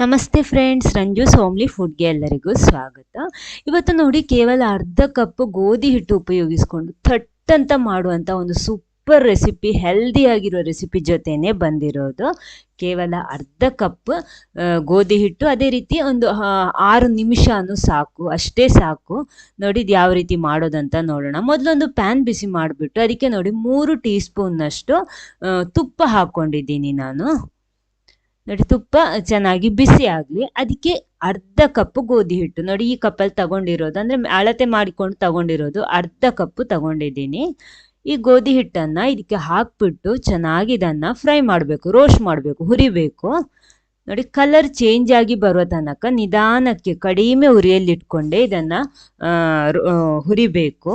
ನಮಸ್ತೆ friends Ranju homely ಫುಡ್ಗೆ ಎಲ್ಲರಿಗೂ ಸ್ವಾಗತ. ಇವತ್ತು ನೋಡಿ ಕೇವಲ ಅರ್ಧ ಕಪ್ ಗೋಧಿ ಹಿಟ್ಟು ಉಪಯೋಗಿಸ್ಕೊಂಡು ಥಟ್ ಅಂತ ಮಾಡುವಂಥ ಒಂದು ಸೂಪರ್ ರೆಸಿಪಿ ಹೆಲ್ದಿ ಆಗಿರೋ ರೆಸಿಪಿ ಜೊತೆನೆ ಬಂದಿರೋದು. ಕೇವಲ ಅರ್ಧ ಕಪ್ ಗೋಧಿ ಹಿಟ್ಟು. ಅದೇ ರೀತಿ ಒಂದು ಆರು ನಿಮಿಷನೂ ಸಾಕು, ಅಷ್ಟೇ ಸಾಕು. ನೋಡಿ ಇದು ಯಾವ ರೀತಿ ಮಾಡೋದಂತ ನೋಡೋಣ. ಮೊದಲೊಂದು ಪ್ಯಾನ್ ಬಿಸಿ ಮಾಡಿಬಿಟ್ಟು, ಅದಕ್ಕೆ ನೋಡಿ ಮೂರು ಟೀ ಸ್ಪೂನ್ನಷ್ಟು ತುಪ್ಪ ಹಾಕ್ಕೊಂಡಿದ್ದೀನಿ ನಾನು. ನೋಡಿ, ತುಪ್ಪ ಚೆನ್ನಾಗಿ ಬಿಸಿ ಆಗಲಿ, ಅದಕ್ಕೆ ಅರ್ಧ ಕಪ್ ಗೋಧಿ ಹಿಟ್ಟು ನೋಡಿ, ಈ ಕಪ್ಪಲ್ಲಿ ತಗೊಂಡಿರೋದು, ಅಂದರೆ ಅಳತೆ ಮಾಡಿಕೊಂಡು ತಗೊಂಡಿರೋದು ಅರ್ಧ ಕಪ್ ತಗೊಂಡಿದ್ದೀನಿ. ಈ ಗೋಧಿ ಹಿಟ್ಟನ್ನು ಇದಕ್ಕೆ ಹಾಕ್ಬಿಟ್ಟು ಚೆನ್ನಾಗಿ ಇದನ್ನು ಫ್ರೈ ಮಾಡಬೇಕು, ರೋಸ್ಟ್ ಮಾಡಬೇಕು, ಹುರಿಬೇಕು. ನೋಡಿ, ಕಲರ್ ಚೇಂಜ್ ಆಗಿ ಬರೋ ತನಕ ನಿಧಾನಕ್ಕೆ ಕಡಿಮೆ ಉರಿಯಲ್ಲಿ ಇಟ್ಕೊಂಡೆ ಇದನ್ನು ಹುರಿಬೇಕು.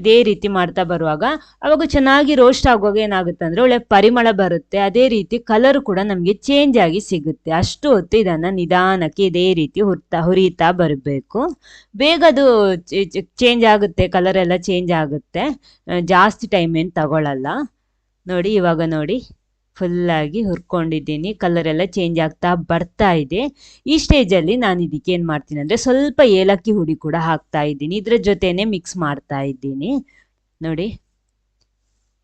ಇದೇ ರೀತಿ ಮಾಡ್ತಾ ಬರುವಾಗ ಅವಾಗ ಚೆನ್ನಾಗಿ ರೋಸ್ಟ್ ಆಗುವಾಗ ಏನಾಗುತ್ತೆ ಅಂದರೆ ಒಳ್ಳೆ ಪರಿಮಳ ಬರುತ್ತೆ. ಅದೇ ರೀತಿ ಕಲರ್ ಕೂಡ ನಮಗೆ ಚೇಂಜ್ ಆಗಿ ಸಿಗುತ್ತೆ. ಅಷ್ಟು ಹೊತ್ತು ಇದನ್ನು ನಿಧಾನಕ್ಕೆ ಇದೇ ರೀತಿ ಹುರ್ತಾ, ಹುರಿತಾ ಬರಬೇಕು. ಬೇಗ ಅದು ಚೇಂಜ್ ಆಗುತ್ತೆ ಕಲರ್ ಎಲ್ಲ ಚೇಂಜ್ ಆಗುತ್ತೆ. ಜಾಸ್ತಿ ಟೈಮ್ ಏನು ತಗೊಳ್ಳಲ್ಲ ನೋಡಿ, ಇವಾಗ ನೋಡಿ. ಫುಲ್ಲಾಗಿ ಹುರ್ಕೊಂಡಿದ್ದೀನಿ. ಕಲರ್ ಎಲ್ಲ ಚೇಂಜ್ ಆಗ್ತಾ ಬರ್ತಾ ಇದೆ. ಈ ಸ್ಟೇಜಲ್ಲಿ ನಾನು ಇದಕ್ಕೆ ಏನು ಮಾಡ್ತೀನಿ ಅಂದರೆ ಸ್ವಲ್ಪ ಏಲಕ್ಕಿ ಹುಡಿ ಕೂಡ ಹಾಕ್ತಾ ಇದ್ದೀನಿ. ಇದ್ರ ಜೊತೆನೆ ಮಿಕ್ಸ್ ಮಾಡ್ತಾ ಇದ್ದೀನಿ. ನೋಡಿ.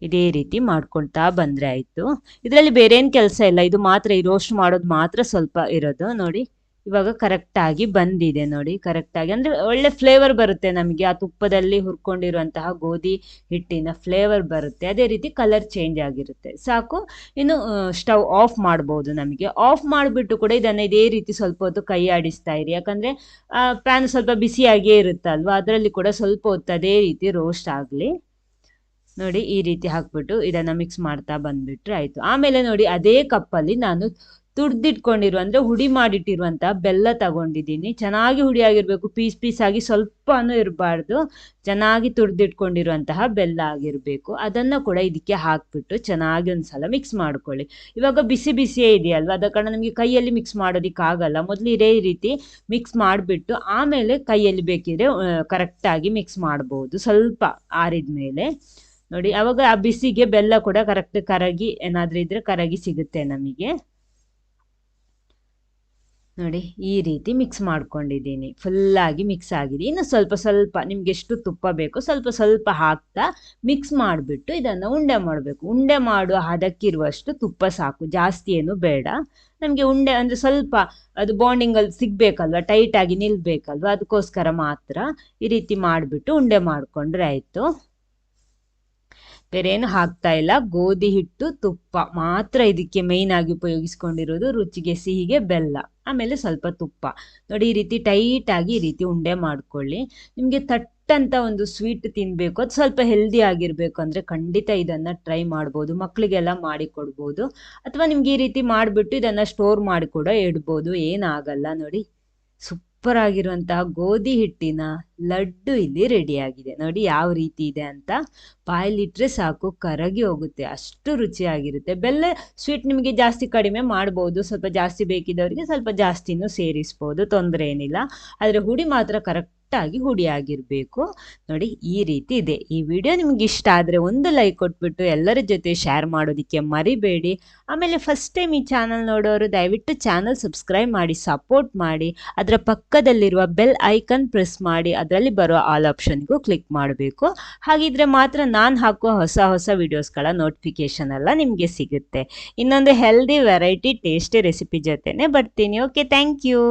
ಇದೇ ರೀತಿ ಮಾಡ್ಕೊಳ್ತಾ ಬಂದರೆ ಆಯಿತು. ಇದರಲ್ಲಿ ಬೇರೆ ಏನು ಕೆಲಸ ಇಲ್ಲ. ಇದು ಮಾತ್ರ ಈ ರೋಸ್ಟ್ ಮಾಡೋದು ಮಾತ್ರ ಸ್ವಲ್ಪ ಇರೋದು. ನೋಡಿ. ಇವಾಗ ಕರೆಕ್ಟಾಗಿ ಬಂದಿದೆ ನೋಡಿ ಕರೆಕ್ಟಾಗಿ ಅಂದರೆ ಒಳ್ಳೆ ಫ್ಲೇವರ್ ಬರುತ್ತೆ ನಮಗೆ. ಆ ತುಪ್ಪದಲ್ಲಿ ಹುರ್ಕೊಂಡಿರುವಂತಹ ಗೋಧಿ ಹಿಟ್ಟಿನ ಫ್ಲೇವರ್ ಬರುತ್ತೆ. ಅದೇ ರೀತಿ ಕಲರ್ ಚೇಂಜ್ ಆಗಿರುತ್ತೆ. ಸಾಕು. ಇನ್ನು ಸ್ಟವ್ ಆಫ್ ಮಾಡ್ಬೋದು ನಮಗೆ. ಆಫ್ ಮಾಡಿಬಿಟ್ಟು ಕೂಡ ಇದನ್ನು ಇದೇ ರೀತಿ ಸ್ವಲ್ಪ ಹೊತ್ತು ಕೈ ಆಡಿಸ್ತಾ ಇರಿ. ಯಾಕಂದರೆ ಪ್ಯಾನ್ ಸ್ವಲ್ಪ ಬಿಸಿಯಾಗಿಯೇ ಇರುತ್ತಲ್ವ? ಅದರಲ್ಲಿ ಕೂಡ ಸ್ವಲ್ಪ ಹೊತ್ತು ಅದೇ ರೀತಿ ರೋಸ್ಟ್ ಆಗಲಿ. ನೋಡಿ ಈ ರೀತಿ ಹಾಕ್ಬಿಟ್ಟು ಇದನ್ನು ಮಿಕ್ಸ್ ಮಾಡ್ತಾ ಬಂದ್ಬಿಟ್ರೆ ಆಯಿತು. ಆಮೇಲೆ ನೋಡಿ ಅದೇ ಕಪ್ಪಲ್ಲಿ ನಾನು ತುರ್ದಿಟ್ಕೊಂಡಿರುವ ಅಂದರೆ ಹುಡಿ ಮಾಡಿಟ್ಟಿರುವಂಥ ಬೆಲ್ಲ ತಗೊಂಡಿದ್ದೀನಿ. ಚೆನ್ನಾಗಿ ಹುಡಿ ಆಗಿರಬೇಕು, ಪೀಸ್ ಪೀಸ್ ಆಗಿ ಸ್ವಲ್ಪನೂ ಇರಬಾರ್ದು. ಚೆನ್ನಾಗಿ ತುರ್ದಿಟ್ಕೊಂಡಿರುವಂತಹ ಬೆಲ್ಲ ಆಗಿರಬೇಕು. ಅದನ್ನು ಕೂಡ ಇದಕ್ಕೆ ಹಾಕ್ಬಿಟ್ಟು ಚೆನ್ನಾಗಿ ಒಂದು ಸಲ ಮಿಕ್ಸ್ ಮಾಡ್ಕೊಳ್ಳಿ. ಇವಾಗ ಬಿಸಿ ಬಿಸಿಯೇ ಇದೆಯಲ್ವ? ಅದ ಕಾರಣ ನಮಗೆ ಕೈಯಲ್ಲಿ ಮಿಕ್ಸ್ ಮಾಡೋದಕ್ಕಾಗಲ್ಲ. ಮೊದಲು ಇದೇ ರೀತಿ ಮಿಕ್ಸ್ ಮಾಡಿಬಿಟ್ಟು ಆಮೇಲೆ ಕೈಯಲ್ಲಿ ಬೇಕಿದ್ರೆ ಕರೆಕ್ಟಾಗಿ ಮಿಕ್ಸ್ ಮಾಡ್ಬೋದು. ಸ್ವಲ್ಪ ಆರಿದ ಮೇಲೆ ನೋಡಿ, ಅವಾಗ ಆ ಬಿಸಿಗೆ ಬೆಲ್ಲ ಕೂಡ ಕರೆಕ್ಟ್ ಕರಗಿ, ಏನಾದ್ರೂ ಇದ್ರೆ ಕರಗಿ ಸಿಗುತ್ತೆ ನಮಗೆ. ನೋಡಿ, ಈ ರೀತಿ ಮಿಕ್ಸ್ ಮಾಡ್ಕೊಂಡಿದ್ದೀನಿ. ಫುಲ್ಲಾಗಿ ಮಿಕ್ಸ್ ಆಗಿದೆ. ಇನ್ನು ಸ್ವಲ್ಪ ಸ್ವಲ್ಪ ನಿಮ್ಗೆ ಎಷ್ಟು ತುಪ್ಪ ಬೇಕು ಸ್ವಲ್ಪ ಸ್ವಲ್ಪ ಹಾಕ್ತಾ ಮಿಕ್ಸ್ ಮಾಡಿಬಿಟ್ಟು ಇದನ್ನು ಉಂಡೆ ಮಾಡಬೇಕು. ಉಂಡೆ ಮಾಡುವ ಹದಕ್ಕಿರುವಷ್ಟು ತುಪ್ಪ ಸಾಕು. ಜಾಸ್ತಿ ಏನು ಬೇಡ. ನಮಗೆ ಉಂಡೆ ಅಂದರೆ ಸ್ವಲ್ಪ ಅದು ಬಾಂಡಿಂಗಲ್ಲಿ ಸಿಗಬೇಕಲ್ವ? ಟೈಟಾಗಿ ನಿಲ್ಬೇಕಲ್ವ? ಅದಕ್ಕೋಸ್ಕರ ಮಾತ್ರ ಈ ರೀತಿ ಮಾಡಿಬಿಟ್ಟು ಉಂಡೆ ಮಾಡಿಕೊಂಡ್ರೆ ಆಯಿತು. ಬೇರೆ ಏನು ಹಾಕ್ತಾ ಇಲ್ಲ. ಗೋಧಿ ಹಿಟ್ಟು, ತುಪ್ಪ ಮಾತ್ರ ಇದಕ್ಕೆ ಮೇಯ್ನ್ ಆಗಿ ಉಪಯೋಗಿಸ್ಕೊಂಡಿರೋದು ರುಚಿಗೆ, ಸಿಹಿಗೆ ಬೆಲ್ಲ. ಆಮೇಲೆ ಸ್ವಲ್ಪ ತುಪ್ಪ. ನೋಡಿ, ಈ ರೀತಿ ಟೈಟ್ ಆಗಿ ಈ ರೀತಿ ಉಂಡೆ ಮಾಡ್ಕೊಳ್ಳಿ. ನಿಮಗೆ ತಟ್ಟಂತ ಒಂದು ಸ್ವೀಟ್ ತಿನ್ಬೇಕು. ಅದು ಸ್ವಲ್ಪ ಹೆಲ್ದಿ ಆಗಿರ್ಬೇಕು ಅಂದ್ರೆ ಖಂಡಿತ ಇದನ್ನ ಟ್ರೈ ಮಾಡ್ಬೋದು. ಮಕ್ಳಿಗೆಲ್ಲ ಮಾಡಿ ಕೊಡ್ಬೋದು. ಅಥವಾ ನಿಮ್ಗೆ ಈ ರೀತಿ ಮಾಡಿಬಿಟ್ಟು ಇದನ್ನ ಸ್ಟೋರ್ ಮಾಡಿ ಕೂಡ ಇಡ್ಬೋದು. ಏನಾಗಲ್ಲ ನೋಡಿ ಸೂಪರ್ ಆಗಿರುವಂತಹ ಗೋಧಿ ಹಿಟ್ಟಿನ ಲಡ್ಡು ಇಲ್ಲಿ ರೆಡಿ ಆಗಿದೆ ನೋಡಿ ಯಾವ ರೀತಿ ಇದೆ ಅಂತ. ಬಾಯಲ್ಲಿಟ್ಟರೆ ಸಾಕು, ಕರಗಿ ಹೋಗುತ್ತೆ. ಅಷ್ಟು ರುಚಿಯಾಗಿರುತ್ತೆ. ಬೆಲ್ಲ ಸ್ವೀಟ್ ನಿಮಗೆ ಜಾಸ್ತಿ ಕಡಿಮೆ ಮಾಡ್ಬೋದು. ಸ್ವಲ್ಪ ಜಾಸ್ತಿ ಬೇಕಿದ್ದವರಿಗೆ ಸ್ವಲ್ಪ ಜಾಸ್ತಿನೂ ಸೇರಿಸ್ಬೋದು. ತೊಂದರೆ ಏನಿಲ್ಲ. ಆದರೆ ಹುಡಿ ಮಾತ್ರ ಕರೆಕ್ಟಾಗಿ ಹುಡಿ ಆಗಿರಬೇಕು ನೋಡಿ, ಈ ರೀತಿ ಇದೆ. ಈ ವಿಡಿಯೋ ನಿಮ್ಗೆ ಇಷ್ಟ ಆದರೆ ಒಂದು ಲೈಕ್ ಕೊಟ್ಬಿಟ್ಟು ಎಲ್ಲರ ಜೊತೆ ಶೇರ್ ಮಾಡೋದಕ್ಕೆ ಮರಿಬೇಡಿ. ಆಮೇಲೆ ಫಸ್ಟ್ ಟೈಮ್ ಈ ಚಾನಲ್ ನೋಡೋರು ದಯವಿಟ್ಟು ಚಾನಲ್ ಸಬ್ಸ್ಕ್ರೈಬ್ ಮಾಡಿ ಸಪೋರ್ಟ್ ಮಾಡಿ, ಅದರ ಪಕ್ಕದಲ್ಲಿರುವ ಬೆಲ್ ಐಕನ್ ಪ್ರೆಸ್ ಮಾಡಿ, ಅದರಲ್ಲಿ ಬರೋ ಆಲ್ ಆಪ್ಷನ್ಗೂ ಕ್ಲಿಕ್ ಮಾಡಬೇಕು. ಹಾಗಿದ್ರೆ ಮಾತ್ರ ನಾನು ಹಾಕುವ ಹೊಸ ಹೊಸ ವಿಡಿಯೋಸ್ಗಳ ನೋಟಿಫಿಕೇಶನ್ ಎಲ್ಲ ನಿಮಗೆ ಸಿಗುತ್ತೆ. ಇನ್ನೊಂದು ಹೆಲ್ದಿ ವೆರೈಟಿ ಟೇಸ್ಟಿ ರೆಸಿಪಿ ಜೊತೆನೆ ಬರ್ತೀನಿ. Okay thank you